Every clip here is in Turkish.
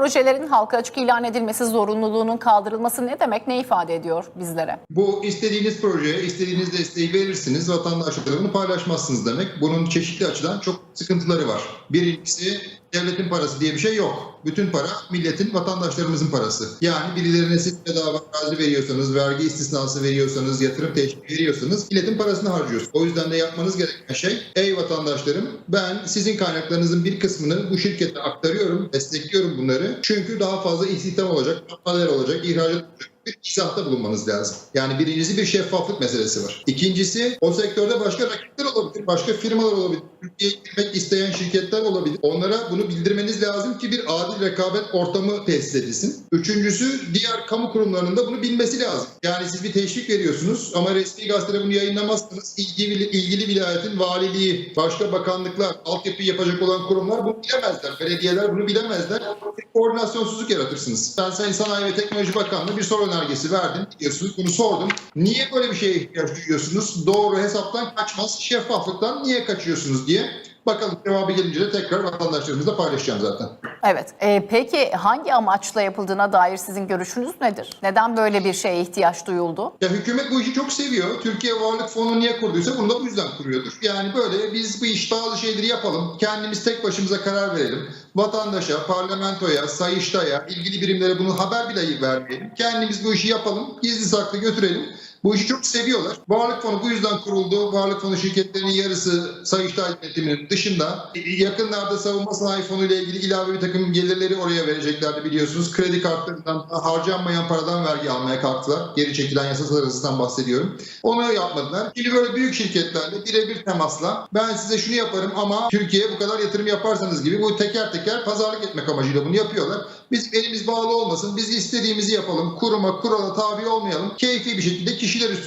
projelerin halka açık ilan edilmesi zorunluluğunun kaldırılması ne demek, ne ifade ediyor bizlere? Bu istediğiniz projeye istediğiniz desteği verirsiniz, vatandaşlarla bunu paylaşmazsınız demek. Bunun çeşitli açıdan çok sıkıntıları var. Birincisi devletin parası diye bir şey yok. Bütün para milletin, vatandaşlarımızın parası. Yani birilerine siz bedava arazi veriyorsanız, vergi istisnası veriyorsanız, yatırım teşviki veriyorsanız milletin parasını harcıyorsunuz. O yüzden de yapmanız gereken şey, ey vatandaşlarım ben sizin kaynaklarınızın bir kısmını bu şirkete aktarıyorum, destekliyorum bunları. Çünkü daha fazla istihdam olacak, haber olacak, ihracat olacak bir izahta bulunmanız lazım. Yani birincisi bir şeffaflık meselesi var. İkincisi o sektörde başka rakipler olabilir, başka firmalar olabilir. Türkiye'ye girmek isteyen şirketler olabilir. Onlara bunu bildirmeniz lazım ki bir adil rekabet ortamı tesis edilsin. Üçüncüsü diğer kamu kurumlarının da bunu bilmesi lazım. Yani siz bir teşvik veriyorsunuz ama resmi gazetede bunu yayınlamazsanız ilgili, ilgili vilayetin valiliği, başka bakanlıklar, altyapıyı yapacak olan kurumlar bunu bilemezler. Belediyeler bunu bilemezler. Bir koordinasyonsuzluk yaratırsınız. Ben Sayın Sanayi ve Teknoloji Bakanlığı bir soru önergesi verdim. Biliyorsunuz bunu sordum. Niye böyle bir şeye ihtiyaç duyuyorsunuz? Doğru hesaptan kaçmaz, şeffaflıktan niye kaçıyorsunuz diye. Bakalım cevabı gelince de tekrar vatandaşlarımızla paylaşacağım zaten. Evet, e, peki hangi amaçla yapıldığına dair sizin görüşünüz nedir? Neden böyle bir şeye ihtiyaç duyuldu? Ya hükümet bu işi çok seviyor. Türkiye Varlık Fonu niye kurduysa bunu da bu yüzden kuruyordur. Yani böyle biz bu iş bazı şeyleri yapalım. Kendimiz tek başımıza karar verelim. Vatandaşa, parlamentoya, sayıştaya, ilgili birimlere bunu haber bile vermeyelim. Kendimiz bu işi yapalım. Gizli saklı götürelim. Bu işi çok seviyorlar. Varlık fonu bu yüzden kuruldu. Varlık fonu şirketlerinin yarısı Sayıştay yönetiminin dışında. Yakınlarda savunma sanayi fonu ile ilgili ilave bir takım gelirleri oraya vereceklerdi biliyorsunuz. Kredi kartlarından harcanmayan paradan vergi almaya kalktılar. Geri çekilen yasasal arasından bahsediyorum. Onu yapmadılar. Şimdi böyle büyük şirketlerle birebir temasla ben size şunu yaparım ama Türkiye'ye bu kadar yatırım yaparsanız gibi bu teker teker pazarlık etmek amacıyla bunu yapıyorlar. Bizim elimiz bağlı olmasın. Biz istediğimizi yapalım. Kuruma, kurala tabi olmayalım. Keyfi bir şekilde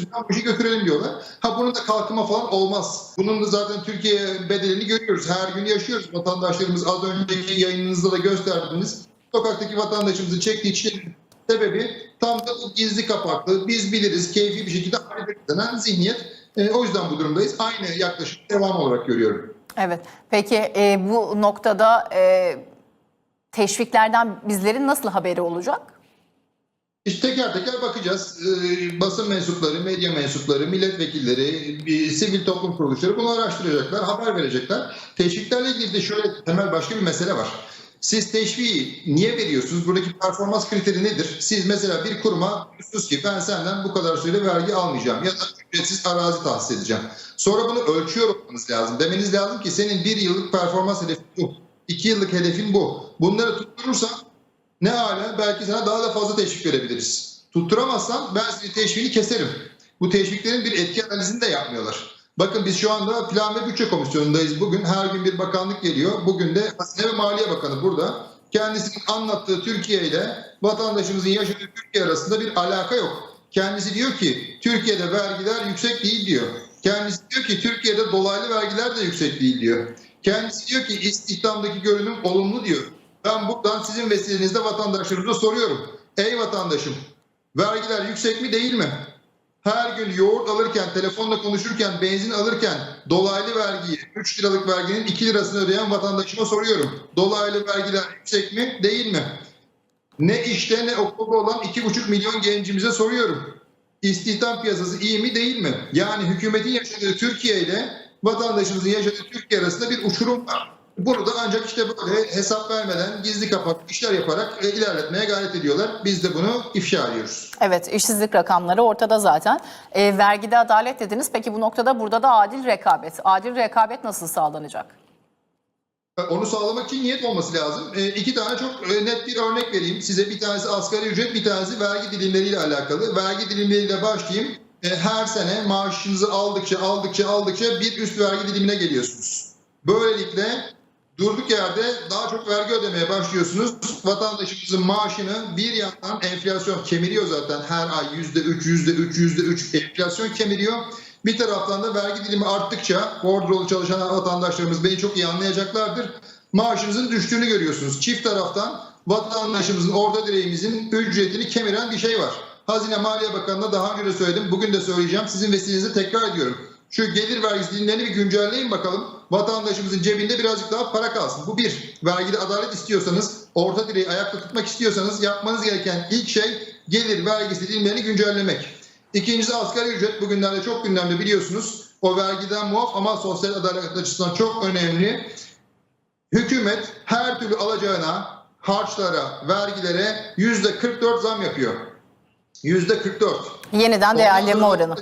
üstünden bu işi götürelim diyorlar. Ha bunun da kalkıma falan olmaz. Bunun da zaten Türkiye bedelini görüyoruz. Her gün yaşıyoruz. Vatandaşlarımız az önceki yayınınızda da gösterdiniz. Sokaktaki vatandaşımızın çektiği çilenin sebebi tam da gizli kapaklı, biz biliriz, keyfi bir şekilde hareket denen zihniyet. E, o yüzden bu durumdayız. Aynı yaklaşım devam olarak görüyorum. Evet, peki e, bu noktada e, teşviklerden bizlerin nasıl haberi olacak? İşte teker teker bakacağız. Ee, basın mensupları, medya mensupları, milletvekilleri, bir sivil toplum kuruluşları bunu araştıracaklar, haber verecekler. Teşviklerle ilgili de şöyle temel başka bir mesele var. Siz teşviği niye veriyorsunuz? Buradaki performans kriteri nedir? Siz mesela bir kuruma diyorsunuz ki ben senden bu kadar süre vergi almayacağım ya da ücretsiz arazi tahsis edeceğim. Sonra bunu ölçüyor olmanız lazım. Demeniz lazım ki senin bir yıllık performans hedefin bu. iki yıllık hedefin bu. Bunları tutturursan ne hala belki sana daha da fazla teşvik verebiliriz. Tutturamazsan ben senin teşviğini keserim. Bu teşviklerin bir etki analizini de yapmıyorlar. Bakın biz şu anda Plan ve Bütçe Komisyonu'ndayız. Bugün her gün bir bakanlık geliyor. Bugün de Hazine ve Maliye Bakanı burada. Kendisinin anlattığı Türkiye ile vatandaşımızın yaşadığı Türkiye arasında bir alaka yok. Kendisi diyor ki Türkiye'de vergiler yüksek değil diyor. Kendisi diyor ki Türkiye'de dolaylı vergiler de yüksek değil diyor. Kendisi diyor ki istihdamdaki görünüm olumlu diyor. Ben buradan sizin vesilenizde vatandaşlarımıza soruyorum. Ey vatandaşım, vergiler yüksek mi değil mi? Her gün yoğurt alırken, telefonla konuşurken, benzin alırken dolaylı vergiyi, 3 liralık verginin 2 lirasını ödeyen vatandaşıma soruyorum. Dolaylı vergiler yüksek mi değil mi? Ne işte ne okulda olan 2,5 milyon gencimize soruyorum. İstihdam piyasası iyi mi değil mi? Yani hükümetin yaşadığı Türkiye ile vatandaşımızın yaşadığı Türkiye arasında bir uçurum var. Bunu da ancak işte böyle hesap vermeden gizli kapak işler yaparak e, ilerletmeye gayret ediyorlar. Biz de bunu ifşa ediyoruz. Evet, işsizlik rakamları ortada zaten. E, vergide adalet dediniz. Peki bu noktada burada da adil rekabet. Adil rekabet nasıl sağlanacak? Onu sağlamak için niyet olması lazım. E, iki tane çok e, net bir örnek vereyim. Size bir tanesi asgari ücret, bir tanesi vergi dilimleriyle alakalı. Vergi dilimleriyle başlayayım. E, her sene maaşınızı aldıkça aldıkça aldıkça bir üst vergi dilimine geliyorsunuz. Böylelikle durduk yerde daha çok vergi ödemeye başlıyorsunuz. Vatandaşımızın maaşını bir yandan enflasyon kemiriyor zaten her ay yüzde üç, yüzde üç, yüzde üç enflasyon kemiriyor. Bir taraftan da vergi dilimi arttıkça bordrolu çalışan vatandaşlarımız beni çok iyi anlayacaklardır. Maaşınızın düştüğünü görüyorsunuz. Çift taraftan vatandaşımızın orta direğimizin ücretini kemiren bir şey var. Hazine Maliye Bakanı'na daha önce de söyledim. Bugün de söyleyeceğim. Sizin vesilenizle tekrar ediyorum. Şu gelir vergisi dilimlerini bir güncelleyin bakalım. Vatandaşımızın cebinde birazcık daha para kalsın. Bu bir. Vergide adalet istiyorsanız orta direği ayakta tutmak istiyorsanız yapmanız gereken ilk şey gelir vergisi dilimlerini güncellemek. İkincisi asgari ücret bugünlerde çok gündemde biliyorsunuz. O vergiden muaf ama sosyal adalet açısından çok önemli. Hükümet her türlü alacağına, harçlara, vergilere yüzde 44 zam yapıyor. Yüzde 44. Yeniden değerleme oranı.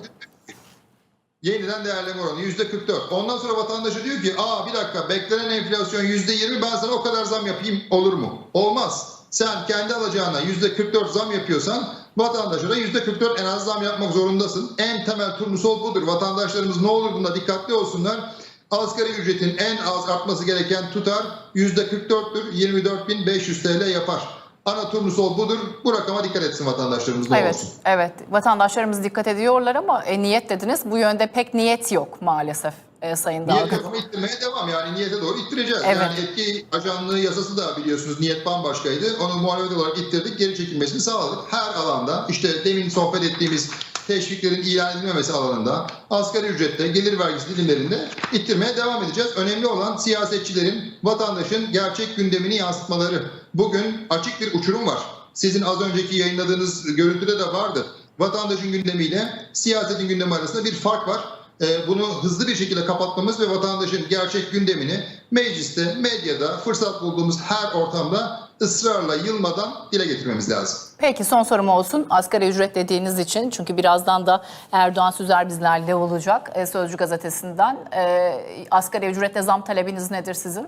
Yeniden değerleme oranı yüzde 44. Ondan sonra vatandaşı diyor ki aa bir dakika beklenen enflasyon yüzde 20 ben sana o kadar zam yapayım olur mu? Olmaz. Sen kendi alacağına yüzde 44 zam yapıyorsan vatandaşa da yüzde 44 en az zam yapmak zorundasın. En temel turnusol budur. Vatandaşlarımız ne olur bunda dikkatli olsunlar. Asgari ücretin en az artması gereken tutar yüzde 44'tür. 24.500 TL yapar. Ana turnusol budur. Bu rakama dikkat etsin vatandaşlarımız Evet, olsun. evet. Vatandaşlarımız dikkat ediyorlar ama e, niyet dediniz. Bu yönde pek niyet yok maalesef e, Sayın Niyet Dalga. yapımı ittirmeye devam yani niyete doğru ittireceğiz. Evet. Yani etki ajanlığı yasası da biliyorsunuz niyet bambaşkaydı. Onu muhalefet olarak ittirdik, geri çekilmesini sağladık. Her alanda işte demin sohbet ettiğimiz teşviklerin ilan edilmemesi alanında, asgari ücrette, gelir vergisi dilimlerinde ittirmeye devam edeceğiz. Önemli olan siyasetçilerin, vatandaşın gerçek gündemini yansıtmaları. Bugün açık bir uçurum var. Sizin az önceki yayınladığınız görüntüde de vardı. Vatandaşın gündemiyle siyasetin gündemi arasında bir fark var. Ee, bunu hızlı bir şekilde kapatmamız ve vatandaşın gerçek gündemini mecliste, medyada, fırsat bulduğumuz her ortamda ısrarla yılmadan dile getirmemiz lazım. Peki son sorum olsun. Asgari ücret dediğiniz için çünkü birazdan da Erdoğan Süzer bizlerle olacak e, Sözcü gazetesinden. E, asgari ücrette zam talebiniz nedir sizin?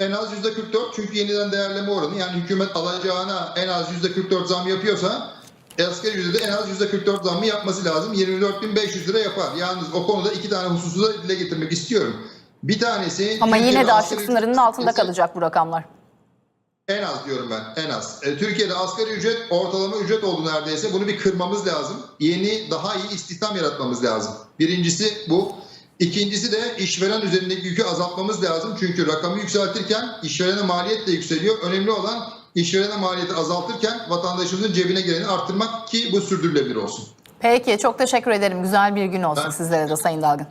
En az %44 çünkü yeniden değerleme oranı yani hükümet alacağına en az %44 zam yapıyorsa asgari ücrete en az %44 zammı yapması lazım. 24.500 lira yapar. Yalnız o konuda iki tane hususu da dile getirmek istiyorum. Bir tanesi... Ama yine de açlık sınırının altında kalacak bu rakamlar. En az diyorum ben, en az. E, Türkiye'de asgari ücret ortalama ücret oldu neredeyse. Bunu bir kırmamız lazım. Yeni, daha iyi istihdam yaratmamız lazım. Birincisi bu. İkincisi de işveren üzerindeki yükü azaltmamız lazım. Çünkü rakamı yükseltirken işverene maliyet de yükseliyor. Önemli olan işverene maliyeti azaltırken vatandaşımızın cebine geleni arttırmak ki bu sürdürülebilir olsun. Peki çok teşekkür ederim. Güzel bir gün olsun Ben- sizlere de Sayın Dalgın.